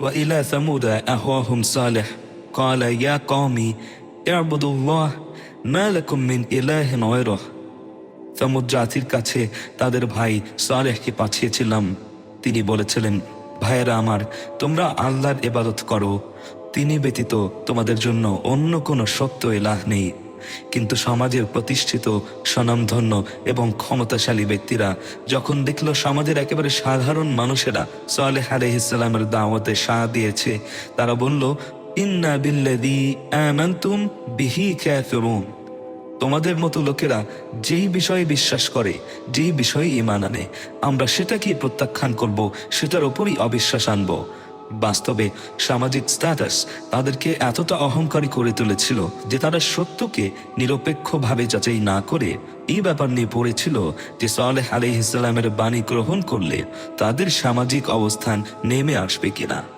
وإلى ثمود أخاهم صالح قال يا قوم اعبدوا الله ما لكم من إله غيره সমুদ জাতির কাছে তাদের ভাই সালেহকে পাঠিয়েছিলাম তিনি বলেছিলেন ভাইয়েরা আমার তোমরা আল্লাহর ইবাদত করো তিনি ব্যতীত তোমাদের জন্য অন্য কোনো সত্য এলাহ নেই কিন্তু সমাজের প্রতিষ্ঠিত, স্বনামধন্য এবং ক্ষমতাশালী ব্যক্তিরা যখন দেখল সমাজের একেবারে সাধারণ মানুষেরা সালেহ আলহিসাল্লামের দাওয়াতে সাড়া দিয়েছে, তারা বলল তোমাদের মতো লোকেরা যেই বিষয়ে বিশ্বাস করে, যেই বিষয়ে ইমান আনে, আমরা সেটাকেই প্রত্যাখ্যান করব, সেটার ওপরই অবিশ্বাস আনব। বাস্তবে সামাজিক স্ট্যাটাস তাদেরকে এতটা অহংকারী করে তুলেছিল যে তারা সত্যকে নিরপেক্ষভাবে যাচাই না করে এই ব্যাপার নিয়ে পড়েছিল যে সালেহ আলি ইসলামের বাণী গ্রহণ করলে তাদের সামাজিক অবস্থান নেমে আসবে কিনা।